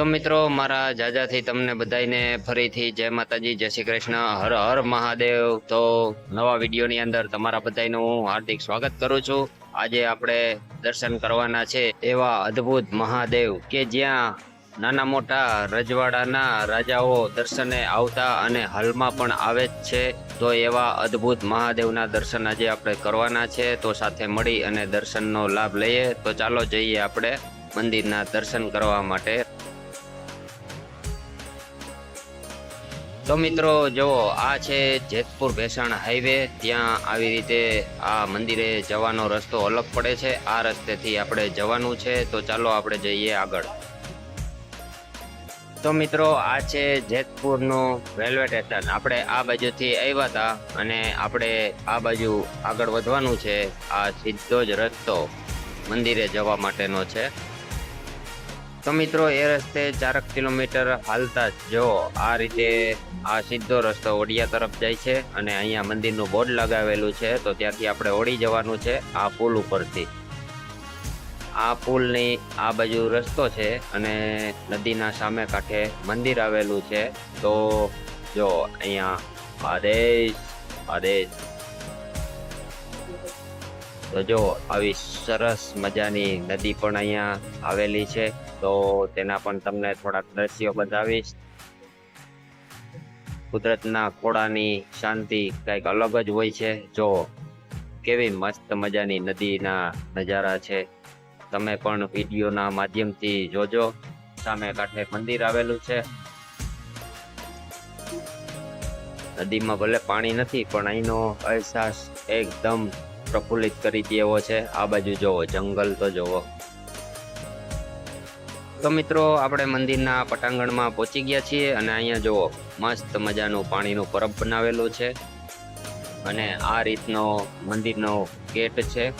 તો મિત્રો, મારા જાજાથી તમને બધાને ફરીથી જય માતાજી, જય શ્રી કૃષ્ણ, હર હર મહાદેવ. તો નવા વિડીયોની અંદર તમારા બધાનું હું હાર્દિક સ્વાગત કરું છું. આજે આપણે દર્શન કરવાના છે એવા અદ્ભુત મહાદેવ કે જ્યાં નાના મોટા રજવાડાના રાજાઓ દર્શને આવતા અને હાલમાં પણ આવે જ છે. તો એવા અદ્ભુત મહાદેવના દર્શન આજે આપણે કરવાના છે. તો સાથે મળી અને દર્શનનો લાભ લઈએ. તો ચાલો જઈએ આપણે મંદિરના દર્શન કરવા માટે. તો મિત્રો, જુઓ, આ છે જેતપુર ભેસાણ હાઈવે ત્યાં આવી રીતે આ મંદિરે જવાનો રસ્તો અલગ પડે છે. આ રસ્તેથી આપણે જવાનું છે. તો ચાલો આપણે જઈએ આગળ. તો મિત્રો, આ છે જેતપુરનું રેલવે સ્ટેશન આપણે આ બાજુથી આવ્યા હતા અને આપણે આ બાજુ આગળ વધવાનું છે. આ સીધો જ રસ્તો મંદિરે જવા માટેનો છે. તો મિત્રો એ રસ્તે ચારક કિલોમીટર હાલતા જ જો આ રીતે આ સીધો રસ્તો ઓડિયા તરફ જાય છે અને અહીંયા મંદિરનું બોર્ડ લગાવેલું છે, તો ત્યાંથી આપણે ઓડી જવાનું છે આ પુલ ઉપરથી. આ પુલની આ બાજુ રસ્તો છે અને નદીના સામે કાંઠે મંદિર આવેલું છે, તો જો અહીંયા આદેશ આદેશ તો જો, આવી સરસ મજાની નદી પણ અહીંયા આવેલી છે, તો તેના પણ તમને થોડાક દ્રશ્યો બતાવીશ. કુદરતના ખોળાની શાંતિ કંઈક અલગ જ હોય છે. જો, કેવી મસ્ત મજાની નદીના નજારા છે. તમે પણ વિડીયોના માધ્યમથી જોજો. સામે કાંઠે મંદિર આવેલું છે. નદીમાં ભલે પાણી નથી, પણ અહીંનો અહેસાસ એકદમ પ્રફુલ્લિત કરી દેવો છે. આ બાજુ જોવો, જંગલ તો જોવો. તો મિત્રો, આપણે મંદિરના પટાંગણમાં પહોંચી ગયા છીએ અને અહીંયા જુઓ મસ્ત મજાનું પાણીનું પરબ બનાવેલું છે. અને આ રીતનો મંદિરનો ગેટ છે.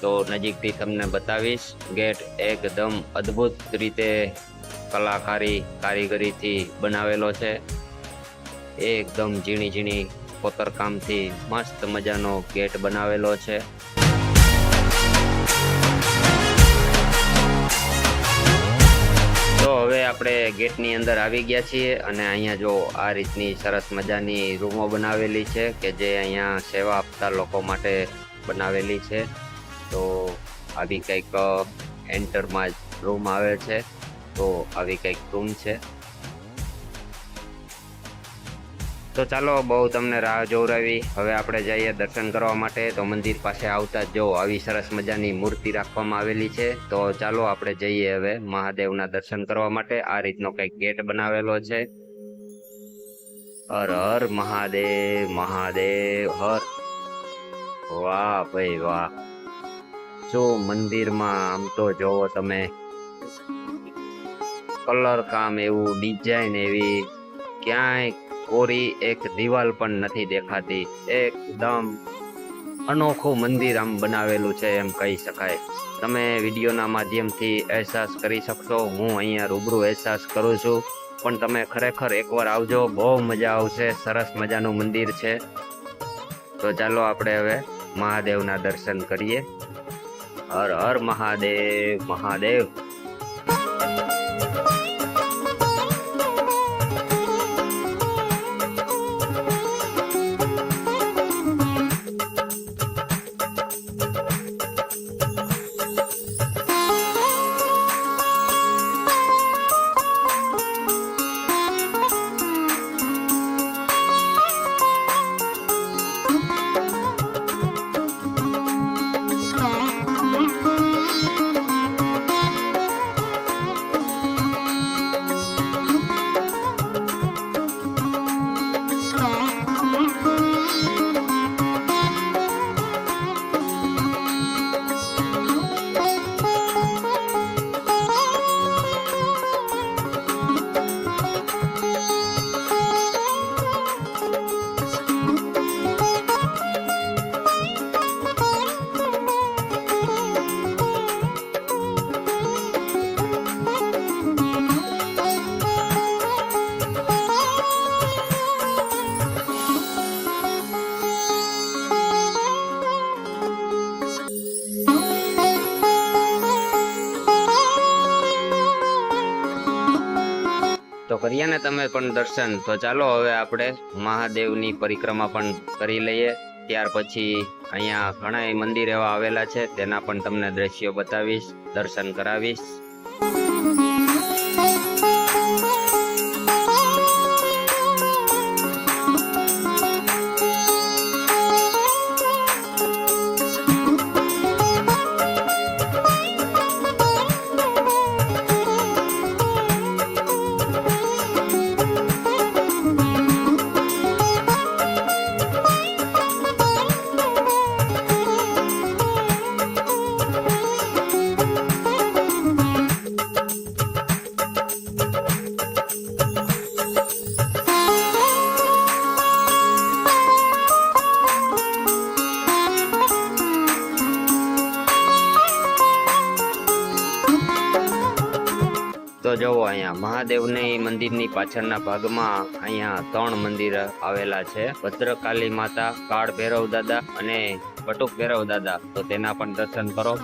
તો નજીકથી તમને બતાવીશ, ગેટ એકદમ અદ્ભુત રીતે કલાકારી કારીગરીથી બનાવેલો છે. એકદમ ઝીણી ઝીણી કોતરકામથી મસ્ત મજાનો ગેટ બનાવેલો છે. તો હવે આપણે ગેટની અંદર આવી ગયા છીએ અને અહીંયા જો આ રીતની સરસ મજાની રૂમો બનાવેલી છે કે જે અહીંયા સેવા આપતા લોકો માટે બનાવેલી છે. તો આવી કંઈક એન્ટરમાં રૂમ આવે છે. તો આવી કંઈક રૂમ છે. તો ચાલો, બહુ તમને રાહ જોવરાવી. હવે આપણે જઈએ દર્શન કરવા માટે. તો મંદિર પાસે આવતા જ જો, આવી સરસ મજાની મૂર્તિ રાખવામાં આવેલી છે. તો ચાલો, આપણે જઈએ હવે મહાદેવના દર્શન કરવા માટે. આ રીતનો કંઈક ગેટ બનાવેલો છે. હર હર મહાદેવ મહાદેવ, હર. વાહ ભાઈ વાહ. શું મંદિરમાં આમ તો જોવો તમે. કલર કામ એવું, ડિઝાઇન એવી, ક્યાંય કોરી એક દિવાલ પણ નથી દેખાતી. એકદમ અનોખું મંદિર આમ બનાવેલું છે એમ કહી શકાય. તમે વિડીયોના માધ્યમથી અહેસાસ કરી શકશો. હું અહીંયા રૂબરૂ અહેસાસ કરું છું. પણ તમે ખરેખર એકવાર આવજો. બહુ મજા આવશે. સરસ મજાનું મંદિર છે. તો ચાલો આપણે હવે મહાદેવના દર્શન કરીએ. હર હર મહાદેવ મહાદેવ. કરીએ ને તમે પણ દર્શન. તો ચાલો હવે આપણે મહાદેવની પરિક્રમા પણ કરી લઈએ. ત્યાર પછી અહીંયા ઘણા મંદિર એવા આવેલા છે, તેના પણ તમને દ્રશ્યો બતાવીશ, દર્શન કરાવીશ. મહાદેવની મંદિરની પાછળના ભાગમાં અહીંયા ત્રણ મંદિર આવેલા છે. ભદ્રકાલી માતા કાળ ભૈરવ દાદા અને બટુક ભૈરવ દાદા. તો તેના પણ દર્શન કરો.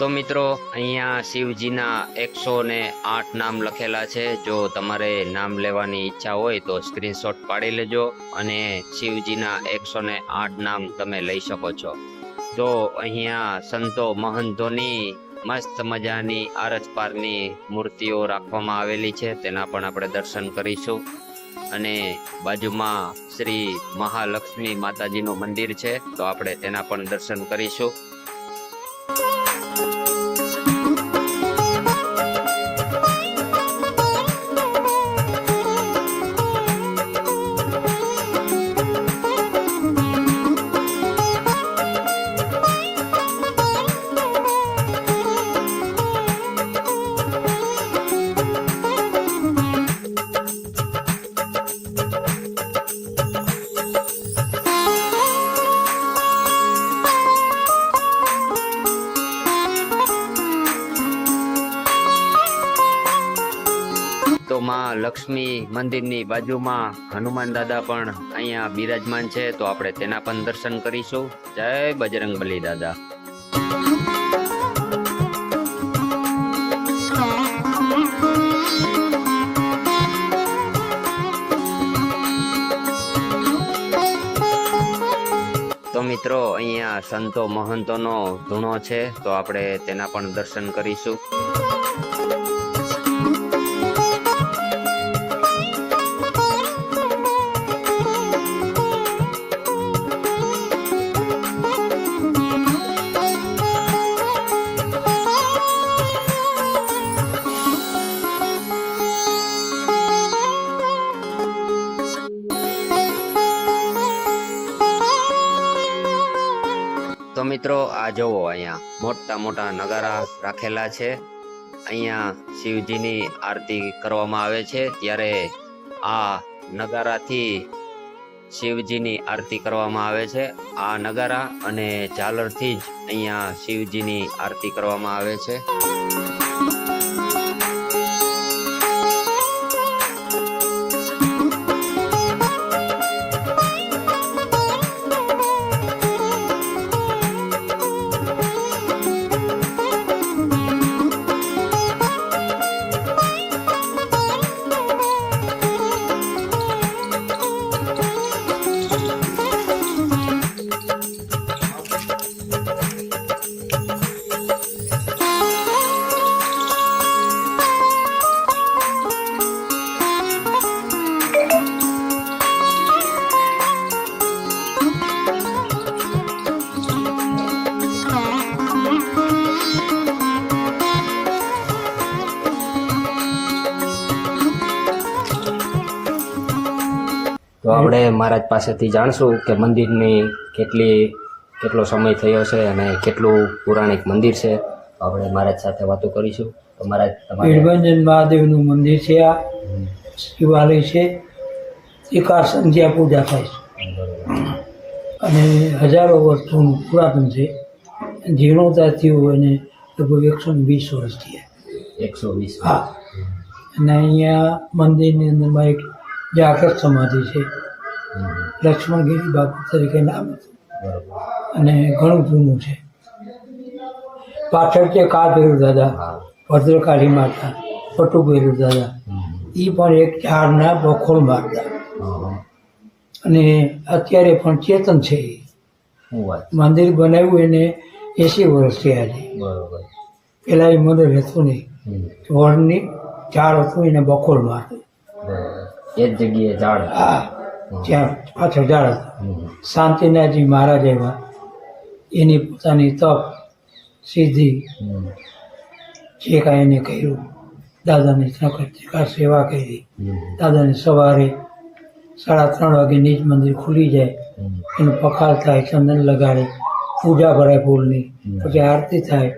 તો મિત્રો, અહીંયા શિવજીના એકસો ને આઠ નામ લખેલા છે. જો તમારે નામ લેવાની ઈચ્છા હોય તો સ્ક્રીનશોટ પાડી લેજો અને શિવજીના એકસો ને આઠ નામ તમે લઈ શકો છો. તો અહીંયા સંતો મહંતોની મસ્ત મજાની આરસ પારની મૂર્તિઓ રાખવામાં આવેલી છે. તેના પણ આપણે દર્શન કરીશું. અને બાજુમાં શ્રી મહાલક્ષ્મી માતાજીનું મંદિર છે. તો આપણે તેના પણ દર્શન કરીશું. માં લક્ષ્મી મંદિરની બાજુમાં હનુમાન દાદા પણ અહીંયા બિરાજમાન છે, તો આપણે તેના પણ દર્શન કરીશું. જય બજરંગ બલી દાદા. તો મિત્રો, અહીંયા સંતો મહંતોનો ધૂણો છે, તો આપણે તેના પણ દર્શન કરીશું. મોટા નગારા રાખેલા છે. અહીંયા શિવજીની આરતી કરવામાં આવે છે. ત્યારે આ નગારાથી શિવજીની આરતી કરવામાં આવે છે. આ નગારા અને ઝાલરથી જ અહીંયા શિવજીની આરતી કરવામાં આવે છે. તો આપણે મહારાજ પાસેથી જાણશું કે મંદિરની કેટલી કેટલો સમય થયો છે અને કેટલું પૌરાણિક મંદિર છે. આપણે મહારાજ સાથે વાતો કરીશું. તો મહારાજ તમારે મહાદેવનું મંદિર છે આ. શિવાલય છે. એકા સંધ્યા પૂજા થાય છે. અને હજારો વર્ષનું પુરાતન છે. જીર્ણોદ્ધાર થયું અને લગભગ એકસો ને વીસ વર્ષ થયા. એકસો વીસ હા. અને અહીંયા મંદિરની અંદરમાં એક જાગૃત સમાધિ છે. લક્ષ્મણગીરી બાપુ તરીકે નામ અને ઘણું જૂનું છે. પાછળ છે કાળભૈરવ દાદા ભદ્રકાળી માતા પટુ ભેરુ દાદા એ પણ એક ઝાડના બખોલ મારતા અને અત્યારે પણ ચેતન છે એ. મંદિર બનાવ્યું એને એસી વર્ષ થયા છે. પેલા એ મંદિર હતું નહીં. વડની ઝાડ હતું એને બખોલ મારતું. એ જ જગ્યાએ ઝાડ હા ત્યાં પાછળ ઝાડ હતા. શાંતિનાથજી મહારાજ એવા. એની પોતાની તપ સિદ્ધિ. જે કાંઈ એને કર્યું. દાદાની નકર સેવા કરી. દાદાને સવારે સાડા ત્રણ વાગે નીચ મંદિર ખુલી જાય. એનો પખાલ થાય ચંદન લગાડે પૂજા ભરાય ફૂલની. પછી આરતી થાય.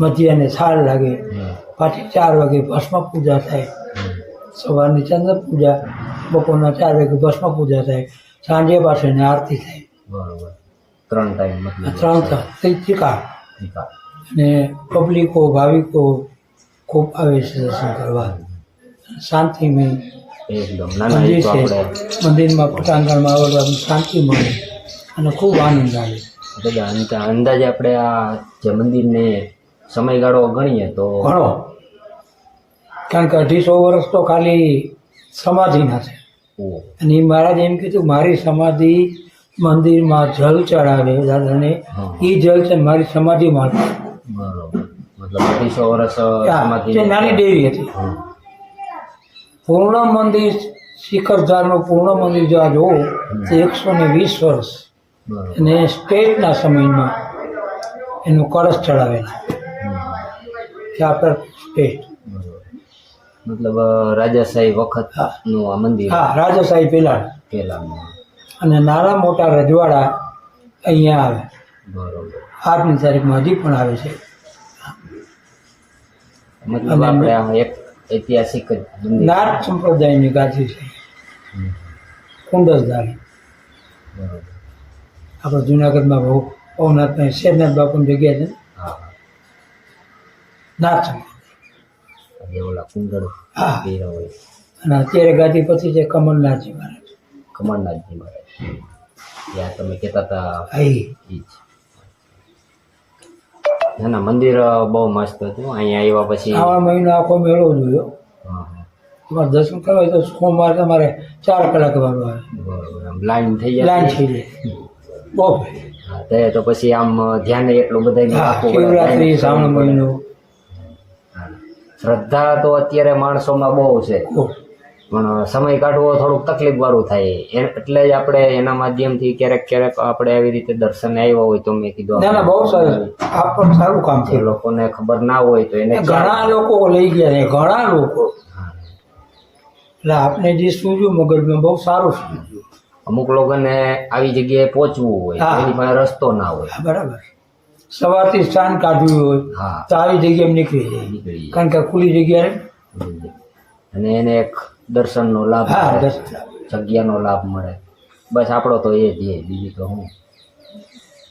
મધ્યાને છાલ લાગે. પાછી ચાર વાગે ભસ્મ પૂજા થાય. સવારની ચંદ્ર પૂજા બપોરના ચાર વાગે ભસ્મ પૂજા થાય સાંજે પાસે એને આરતી થાય. બરોબર. ત્રણ ટાઈમ મતલબ ત્રણ ત્રિકાળ અને પબ્લિકો ભાવિકો ખૂબ આવે છે દર્શન કરવા. શાંતિમય મંદિર છે. મંદિરમાં પટાંગણમાં આવડવાનું શાંતિ મળે અને ખૂબ આનંદ આવે. એટલે અંદાજે આપણે આ જે મંદિરને સમયગાળો ગણીએ તો ઘણો. કારણ કે અઢીસો વર્ષ તો ખાલી સમાધિના છે. અને એ મહારાજ એમ કીધું મારી સમાધિ મંદિરમાં જલ ચડાવે દાદાને. એ જલ છે ને મારી સમાધિ તે નાની દેવી હતી. પૂર્ણ મંદિર શિખરધારનું પૂર્ણ મંદિર જો આ જોવો તો એકસો ને વીસ વર્ષ. અને સ્ટેટના સમયમાં એનું કળશ ચડાવેલા. કે આપણે સ્ટેટ મતલબ રાજાશાહી વખતનું આ મંદિર. હા રાજાશાહી પેલા પહેલાનું અને નાના મોટા રજવાડા અહીંયા આવે. બરોબર. આજની તારીખમાં હજી પણ આવે છે. મતલબ આપણે આ એક ઐતિહાસિક નાથ સંપ્રદાયની ગાદી છે. કુંડસદાર આપણે જુનાગઢમાં બહુ ભવનાથમાં શેરનાથ બાપુની જગ્યા છે નાથ સંપ્રદાય. જે ઓલા કુંડળ હા. પીરા હોય. અને અત્યારે ગાદી પછી છે કમલનાથજી મહારાજ. કમલનાથજી મહારાજ. ત્યાં તમે કહેતા હતા જ. ના ના મંદિર બહુ મસ્ત હતું. અહીંયા આવ્યા પછી આવા મહિનો આખો મેળો જોયો. તમારે દર્શન કરવા હોય તો સોમવાર તમારે ચાર કલાક વાળો આવે. લાઈન થઈ જાય લાઈન થઈ જાય બહુ તે તો પછી આમ ધ્યાન એટલું બધા શિવરાત્રી શ્રાવણ મહિનો. શ્રદ્ધા તો અત્યારે માણસોમાં બહુ છે. પણ સમય કાઢવો થોડુંક તકલીફ વાળું થાય એટલે જ આપણે એના માધ્યમથી ક્યારેક ક્યારેક આપણે આવી રીતે દર્શન આવ્યા હોય તો મેં કીધું ના બહુ સરસ આ પણ સારું કામ છે લોકોને ખબર ના હોય તો એને ઘણા લોકો લઈ ગયા છે ઘણા લોકો. એટલે આપણે જે સૂજ્યું મગજમાં બહુ સારું સૂજ્યું અમુક લોકોને આવી જગ્યાએ પહોંચવું હોય. એની પાસે રસ્તો ના હોય. બરાબર. સવારથી સ્થાન કાઢવું હોય હા. તો આવી જગ્યાએ નીકળી જાય. નીકળી જાય. કારણ કે ખુલ્લી જગ્યાએ અને એને એક દર્શનનો લાભ હા મળે. દસ જગ્યાનો લાભ મળે. બસ આપણો તો એ જ એ બીજું તો હું.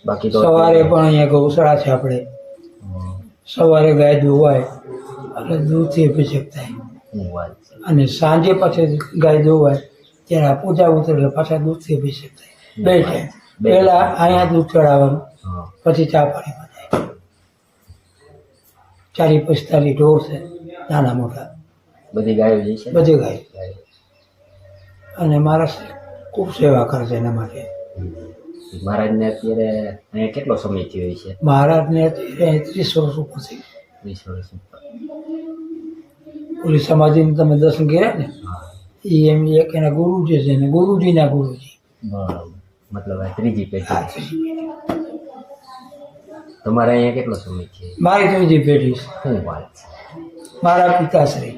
બાકી તો સવારે પણ અહીંયા ગૌશાળા છે આપણે. હમ, સવારે ગાય ધોવાય એટલે દૂધથી અભિષેક થાય. હું વાત છે. અને સાંજે પાછી ગાય ધોવાય ત્યારે આ પૂજા ઉતરે એટલે પાછા દૂધથી અભિષેક થાય. બે ટાઈમ બે પહેલા અહીંયા દૂધ ચડાવવાનું પછી ચા પાણીમાં જાય. ચાલી પિસ્તાલીસ ઢોર છે નાના મોટા. બધી ગાયો જે છે બધી ગાય. અને મારા ખૂબ સેવા કરે છે એના માટે. મહારાજને અત્યારે અહીંયા કેટલો સમય થયો છે? મહારાજને અત્યારે ત્રીસ વર્ષ ઉપર થઈ વીસ વર્ષ ઉપર. ઓલી સમાધિને તમે દર્શન કર્યા ને? એ એમ એક એના ગુરુજી છે ને ગુરુજીના ગુરુજી. બરાબર. મતલબ ત્રીજી પેઢી તમારે અહીંયા કેટલો સમય છે? મારી ત્રીજી પેઢી શું વાત છે. મારા પિતાશ્રી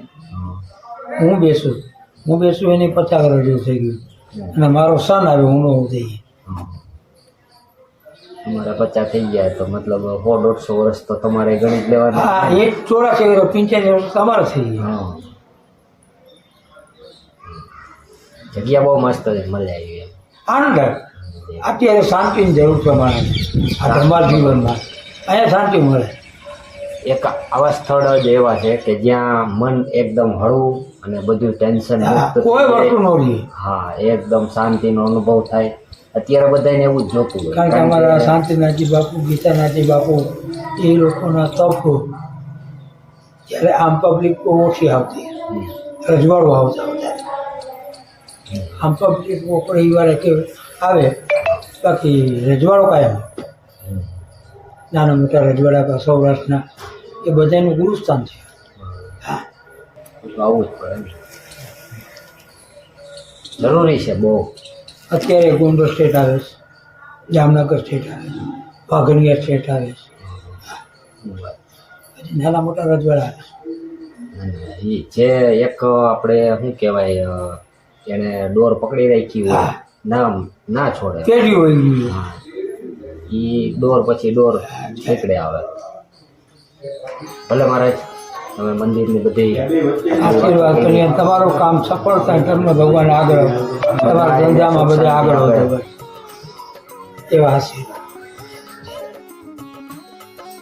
હું. બેસું. હું બેસું એની પચાસ વર્ષ જેવું થઈ ગયું. અને મારો સન આવ્યો હું નવું થઈ તમારા પચાસ થઈ ગયા તો મતલબ સો દોઢસો વર્ષ તો તમારે ગણિત લેવાના હા એક ચોરાસી વર્ષ પંચ્યાસી વર્ષ તમારે થઈ ગયા. જગ્યા બહુ મસ્ત છે મજા આવી. આનંદ આવે. અત્યારે શાંતિની જરૂર છે માણસ આ ધર્મા જીવનમાં અહીંયા શાંતિ મળે. એક આવા સ્થળ જ એવા છે કે જ્યાં મન એકદમ હળવું અને બધું ટેન્શન કોઈ વસ્તુ ન રહે. હા એકદમ શાંતિનો અનુભવ થાય. અત્યારે બધાને એવું જ જોતું હોય. કારણ કે અમારા શાંતિનાથજી બાપુ ગીતાનાથજી બાપુ એ લોકોના તપ જ્યારે આમ પબ્લિક બહુ ઓછી આવતી. રજવાડો આવતા વધારે આમ પબ્લિક બહુ રવિવારે કે આવે બાકી રજવાડો કાયમ. નાના મોટા રજવાડા સૌરાષ્ટ્રના એ બધાનું ગુરુસ્થાન છે. હા. તો આવું જ પડે જરૂરી છે બહુ. અત્યારે ગોંડલ સ્ટેટ આવે છે જામનગર સ્ટેટ આવે છે વાઘણિયા સ્ટેટ આવે છે. પછી નાના મોટા રજવાડા આવે છે. જે એક આપણે શું કહેવાય એને દોર પકડી રાખી હોય. નામ ના ના છોડે. પેઢી હોય ઈ દોર પછી દોર નીકળે આવે. ભલે મહારાજ તમે મંદિરની બધી આશીર્વાદ કરીએ. તમારું કામ સફળ થાય તમને ભગવાન આગળ તમારા ધંધામાં બધા આગળ વધે. એવા આશીર્વાદ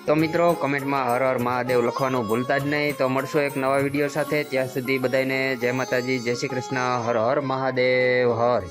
તો મિત્રો કમેન્ટમાં હર હર મહાદેવ લખવાનું ભૂલતા જ નહીં. તો મળશો એક નવા વીડિયો સાથે. ત્યાં સુધી બધાને જય માતાજી જય શ્રી કૃષ્ણ. હર હર મહાદેવ હર.